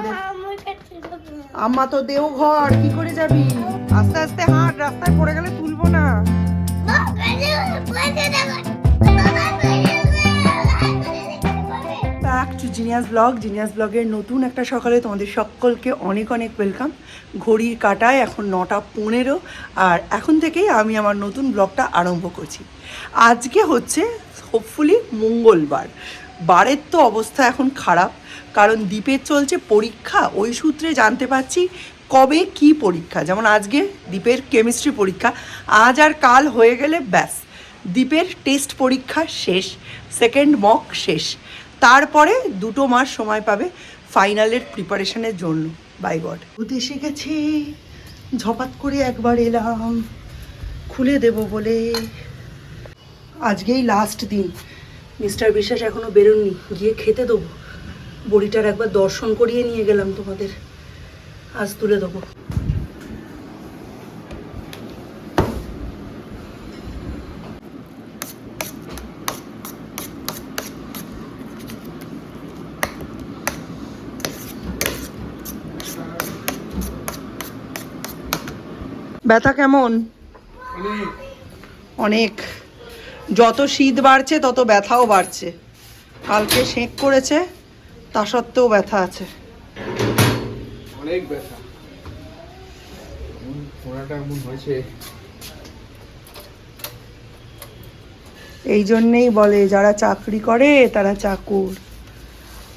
আমাদের। আম্মা তো দেও ঘর, কি করে যাবি? আস্তে আস্তে হাঁট, রাস্তায় পড়ে গেলে তুলবো না। জিনিয়াস ব্লগ, জিনিয়াস ব্লগের নতুন একটা সকালে তোমাদের সকলকে অনেক অনেক ওয়েলকাম ঘড়ির কাটায় এখন নটা পনেরো, আর এখন থেকেই আমি আমার নতুন ব্লগটা আরম্ভ করছি। আজকে হচ্ছে হোপফুলি মঙ্গলবার। বারের তো অবস্থা এখন খারাপ, কারণ দ্বীপের চলছে পরীক্ষা, ওই সূত্রে জানতে পারছি কবে কি পরীক্ষা। যেমন আজকে দ্বীপের কেমিস্ট্রি পরীক্ষা, আজ আর কাল হয়ে গেলে ব্যাস। দ্বীপের টেস্ট পরীক্ষা শেষ, সেকেন্ড মক শেষ। তারপরে দুটো মাস সময় পাবে ফাইনালের প্রিপারেশনের জন্য, বাই গড। এসে গেছে ঝপাত করে একবার এলাম, খুলে দেব বলে। আজকেই লাস্ট দিন। মিস্টার বিশ্বাস এখনও বেরোননি। গিয়ে খেতে দেবো। বড়িটার একবার দর্শন করিয়ে নিয়ে গেলাম তোমাদের। আজ তুলে দেবো। ব্যথা কেমন? অনেক। যত শীত বাড়ছে তত ব্যথাও বাড়ছে। কালকে সেঁক করেছে তা সত্ত্বেও ব্যথা আছে। অনেক ব্যথা। এমন হয়েছে। এই জন্যেই বলে যারা চাকরি করে তারা চাকুর।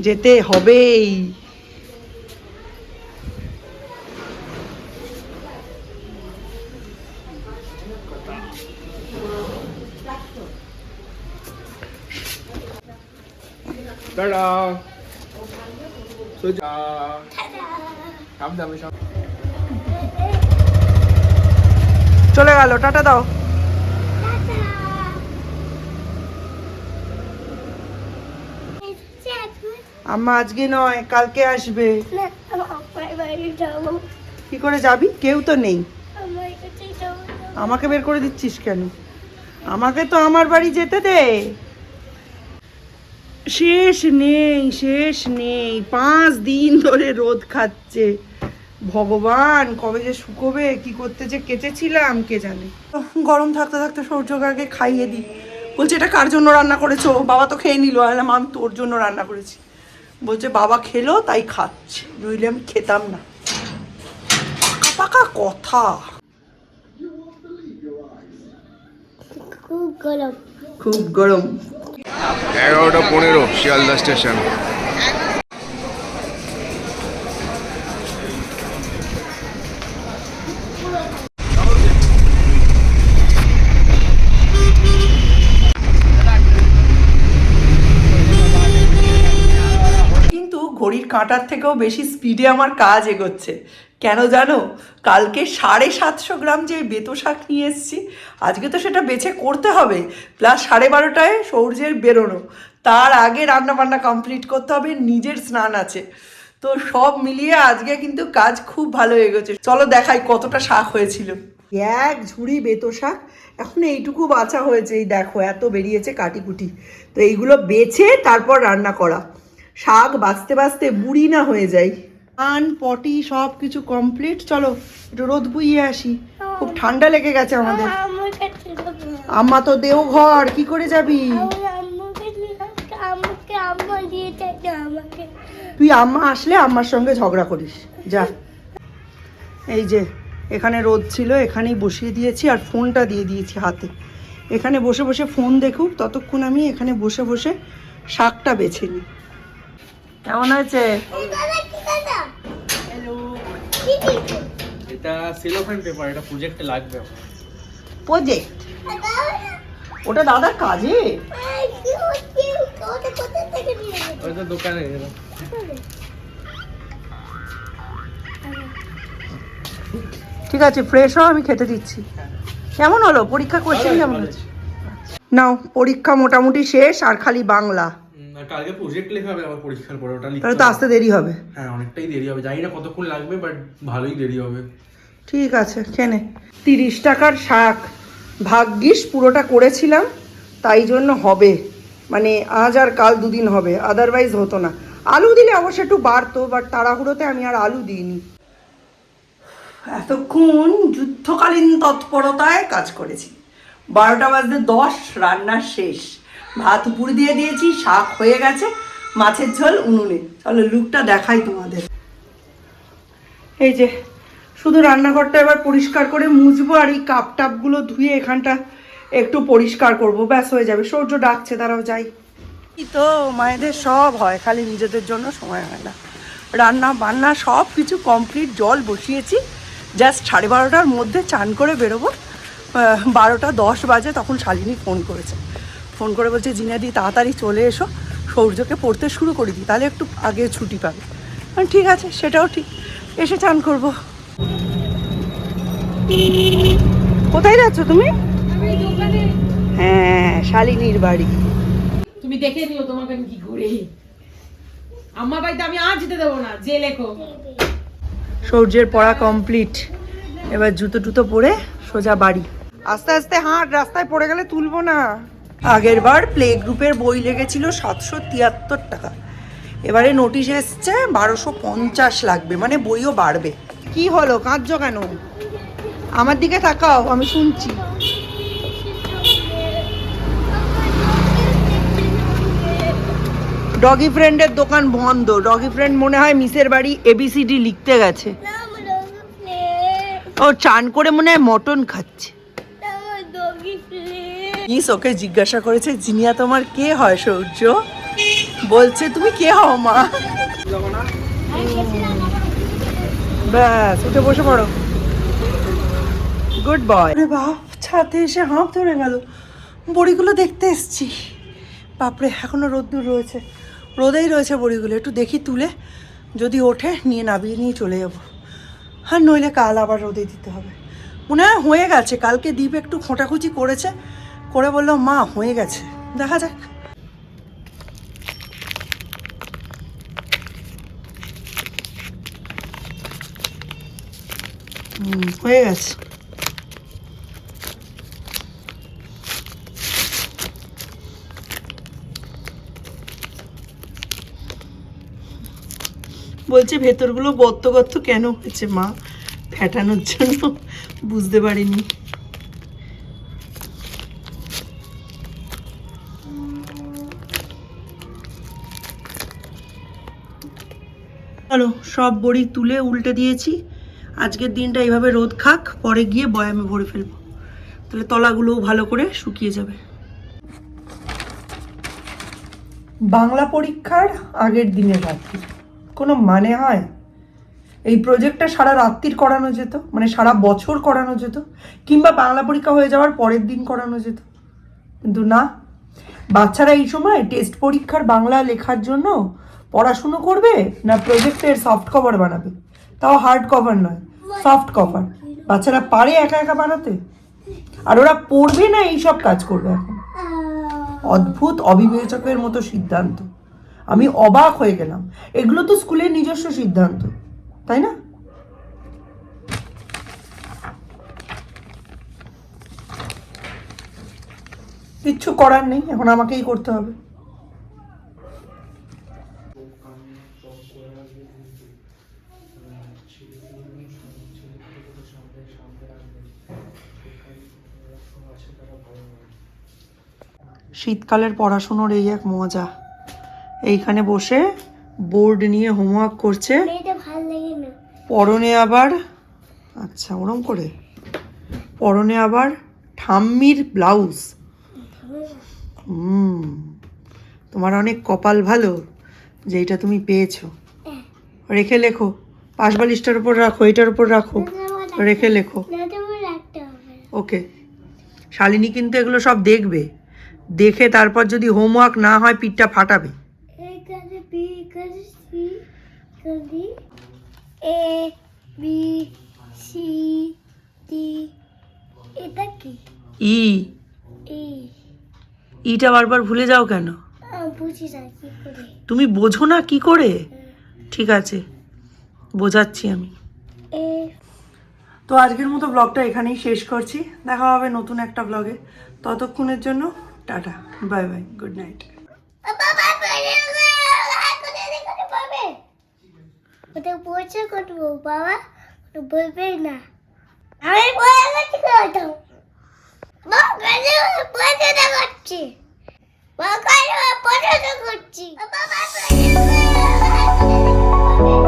যেতে হবেই। টাটা সোজা সামনে আমি সামনে চলে গেল টাটা দাও। আম্মা আজকে নয় কালকে আসবে। কি করে যাবি? কেউ তো নেই। আমাকে বের করে দিচ্ছিস কেন? আমাকে তো আমার বাড়ি যেতে দে। শেষ নেই শেষ নেই। পাঁচ দিন ধরে রোদ খাচ্ছে। ভগবান কবে যে শুকোবে কি করতে যে কেচেছিলাম কে জানে। গরম থাকতে থাকতে সূর্যকাকে খাইয়ে দিই। বলছে এটা কার জন্য রান্না করেছ? বাবা তো খেয়ে নিল। আলাম আমি তোর জন্য রান্না করেছি। বলছে বাবা খেলো তাই খাচ্ছে। নইলে আমি খেতাম না। পাকা কথা। খুব গরম। খুব গরম। এগারোটা পনেরো শিয়ালদা স্টেশন। কাঁটার থেকেও বেশি স্পিডে আমার কাজ এগোচ্ছে। কেন জানো? কালকে সাড়ে সাতশো গ্রাম যে বেতো শাক নিয়ে এসেছি, আজকে তো সেটা বেছে করতে হবে। প্লাস সাড়ে বারোটায় সূর্যের বেরোনো। তার আগে রান্না বান্না কমপ্লিট করতে হবে, নিজের স্নান আছে। তো সব মিলিয়ে আজকে কিন্তু কাজ খুব ভালো হয়ে গেছে। চলো দেখাই কতটা শাক হয়েছিল। এক ঝুড়ি বেতো শাক, এখন এইটুকু বাছা হয়েছে। এই দেখো, এত বেরিয়েছে কাটিকুটি। তো এইগুলো বেছে তারপর রান্না করা। শাক বাঁচতে বাঁচতে বুড়ি না হয়ে যায় আন পটি সব কিছু কমপ্লিট চলো, একটু রোদ বুইয়ে আসি। খুব ঠান্ডা লেগে গেছে আমাদের। আম্মা তো দেও ঘর কি করে যাবি? তুই আম্মা আসলে আম্মার সঙ্গে ঝগড়া করিস। যা। এই যে, এখানে রোদ ছিল, এখানেই বসিয়ে দিয়েছি আর ফোনটা দিয়ে দিয়েছি হাতে। এখানে বসে বসে ফোন দেখুক, ততক্ষণ আমি এখানে বসে বসে শাকটা বেছে নিই। কেমন হয়েছে দাদা কি দাদা কি দিচ্ছে? এটা সিলোফেন পেপার এটা প্রজেক্টে লাগবে। প্রজেক্ট দাদা, ওটা দাদার কাজে? ওটা দোকানে গেলাম ঠিক আছে ফ্রেশ হও আমি খেতে দিচ্ছি। কেমন হলো? পরীক্ষা কোশ্চেন কেমন হচ্ছে? নাও পরীক্ষা মোটামুটি শেষ আর খালি বাংলা। কালকে প্রজেক্ট লেখা হবে আমার পরীক্ষার পরে ওটা তাহলে তো আসতে দেরি হবে। হ্যাঁ অনেকটাই দেরি হবে। জানি না কতক্ষণ লাগবে বাট ভালোই দেরি হবে। ঠিক আছে খেনে। তিরিশ টাকার শাক। ভাগ্যিস পুরোটা করেছিলাম তাই জন্য হবে। মানে আজ আর কাল দুদিন হবে আদারওয়াইজ হতো না। আলু দিলে অবশ্য একটু বাড়তো বাট তাড়াহুড়োতে আমি আর আলু দিইনি। এতক্ষণ যুদ্ধকালীন তৎপরতায় কাজ করেছি। বারোটা বাজতে দশ রান্না শেষ। ভাত উপর দিয়ে দিয়েছি, শাক হয়ে গেছে, মাছের ঝোল, উনুনে। চলো লুকটা দেখাই তোমাদের। এই যে, শুধু রান্নাঘরটা এবার পরিষ্কার করে মুছবো আর এই কাপ টাপগুলো ধুয়ে এখানটা একটু পরিষ্কার করব। ব্যাস, হয়ে যাবে। সূর্য ডাকছে তারাও যাই। তো, মায়েদের সব হয়, খালি নিজেদের জন্য সময় হয় না। রান্না বান্না সব কিছু কমপ্লিট জল বসিয়েছি। জাস্ট সাড়ে বারোটার মধ্যে চান করে বেরোবো। বারোটা দশ বাজে, তখন শালিনী ফোন করেছে। ফোন করে বলছে জিনাদি তাড়াতাড়ি চলে এসো সৌর্যকে পড়তে শুরু করে দিই তাহলে একটু আগে ছুটি পাবে। ঠিক আছে সেটাও ঠিক। এসে চান করব। কোথায় যাচ্ছ তুমি? হ্যাঁ শালিনীর বাড়ি। তুমি দেখে নিও তোমাকে আমি কি করে। আমার বাড়িতে আমি আর যেতে দেবো না যে লেখো। সূর্যের পড়া কমপ্লিট। এবার জুতো টুতো পরে সোজা বাড়ি। আস্তে আস্তে হাঁট রাস্তায় পড়ে গেলে তুলবো না। আগের বার প্লে গ্রুপের বই লেগেছিল সাতশো তিয়াত্তর টাকা। এবারে নোটিশ এসছে বারোশো পঞ্চাশ লাগবে মানে বইও বাড়বে। কি হলো? কাঁদছো কেন? আমার দিকে তাকাও আমি শুনছি। ডগি ফ্রেন্ডের দোকান বন্ধ। ডগি ফ্রেন্ড মনে হয় মিসের বাড়ি এবিসিডি লিখতে গেছে। ও চান করে মনে হয় মটন খাচ্ছে। মিস ওকে জিজ্ঞাসা করেছে, জিনিয়া তোমার কে হয় সূর্য? বলছে, তুমি কে হও মা? ব্যাস, উঠে বসে পড়ো। গুড বয় আরে বাপ, ছাদে এসে হাঁপ ধরে গেল। বড়িগুলো দেখতে এসছি। বাপরে, এখনও রোদ্দুর রয়েছে। রোদেই রয়েছে বড়িগুলো। একটু দেখি তুলে। যদি ওঠে, নিয়ে নাবিয়ে নিয়ে চলে যাব। আর নইলে কাল আবার রোদে দিতে হবে। মনে হয় হয়ে গেছে। কালকে দ্বীপ একটু খোঁটাখুচি করেছে। করে বলল, মা, হয়ে গেছে। দেখা যাক। হয়ে গেছে। বলছে, ভেতরগুলো গর্ত গর্ত কেন হয়েছে মা? ফ্যাটানোর জন্য বুঝতে পারিনি। চলো, সব বড়ি তুলে উল্টে দিয়েছি। আজকের দিনটা এইভাবে রোদ খাক, পরে গিয়ে বয়ামে ভরে ফেলব। তাহলে তলাগুলোও ভালো করে শুকিয়ে যাবে। বাংলা পরীক্ষার আগের দিনের রাত্রি। কোনো মানে হয়? এই প্রজেক্টটা সারা রাত্রির করানো যেত মানে সারা বছর করানো যেত, কিংবা বাংলা পরীক্ষা হয়ে যাওয়ার পরের দিন করানো যেত। কিন্তু না, বাচ্চারা এই সময় টেস্ট পরীক্ষার বাংলা লেখার জন্য পড়াশুনো করবে না প্রজেক্টের সফট কভার বানাবে? তাও হার্ড কভার নয় সফট কভার বাচ্চারা পারে একা একা বানাতে? আর ওরা পড়বে না, এইসব কাজ করবে এখন। অদ্ভুত অবিবেচকের মতো সিদ্ধান্ত। আমি অবাক হয়ে গেলাম। এগুলো তো স্কুলের নিজস্ব সিদ্ধান্ত, তাই না? কিচ্ছু করার নেই, এখন আমাকেই করতে হবে। শীতকালের পড়াশুনোর এই এক মজা। এইখানে বসে বোর্ড নিয়ে হোমওয়ার্ক করছে। পরনে আবার আচ্ছা ওরম করে। পরনে আবার ঠাম্মির ব্লাউজ? হুম তোমার অনেক কপাল ভালো। যে এটা তুমি পেয়েছ। রেখে লেখো। পাশ বালিশটার উপর রাখো এটার উপর রাখো। রেখে লেখো। ওকে। শালিনী কিন্তু এগুলো সব দেখবে। দেখে তারপর যদি হোমওয়ার্ক না হয় পিঠটা ফাটাবে। ইটা বারবার ভুলে যাও কেন? তুমি বোঝো না কি করে? ঠিক আছে বোঝাচ্ছি আমি। তো আজকের মতো ব্লগটা এখানেই শেষ করছি। দেখা হবে নতুন একটা ব্লগে ততক্ষণের জন্য tata bye bye good night বাবা বাবা ওটা পয়সা করব বাবা ওটা বলবে না। আমি পয়সা করছি 我要关心我脖这个问题爸爸爸爸